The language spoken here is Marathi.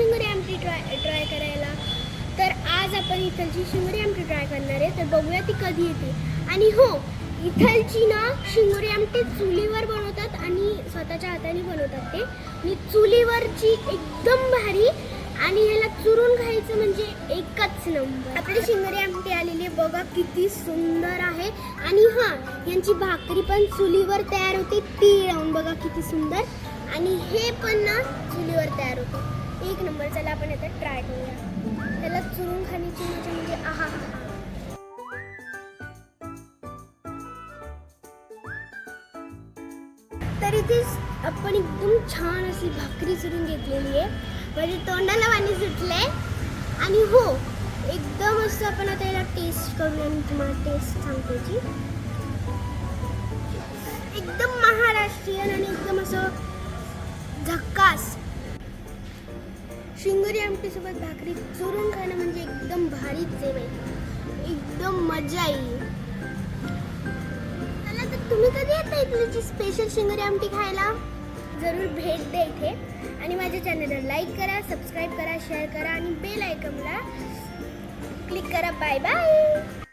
शिंगरी आमटी ट्राय ट्राय करायला. तर आज आपण इथलची शिंगरी आमटी ट्राय करणार आहे. तर बघूया ती कधी येते. आणि हो इथलची ना शिंगोरी आमटी चुलीवर बनवतात आणि स्वतःच्या हाताने बनवतात ते. आणि चुलीवरची एकदम भारी आणि ह्याला चुरून खायचं म्हणजे एकच नंबर. आपली शिंगरी आमटी आलेली आहे. बघा किती सुंदर आहे. आणि हां यांची भाकरी पण चुलीवर तयार होते. ती लावून बघा किती सुंदर. आणि हे पण ना चुलीवर तयार होतं. एक नंबर त्याला आपण आता ट्राय करूया. त्याला चुरून खाण्याची मजा म्हणजे आहा. तर इथे आपण एकदम छान अशी भाकरी चुरून घेतलेली आहे. म्हणजे तोंडाला पाणी सुटले आणि हो एकदम असं आपण आता याला टेस्ट करूया. मी तुम्हाला टेस्ट सांगतो जी. एकदम शिंगोरी आमटीसोबत भाकरी चोरून खाणं म्हणजे एकदम भारीच आहे. माहिती एकदम मजा येईल चला तर तुम्ही कधी येता इथलीची स्पेशल शिंगोरी आमटी खायला? जरूर भेट द्या इथे. आणि माझ्या चॅनलला लाईक करा सबस्क्राईब करा शेअर करा आणि बेल आयकनला क्लिक करा. Bye bye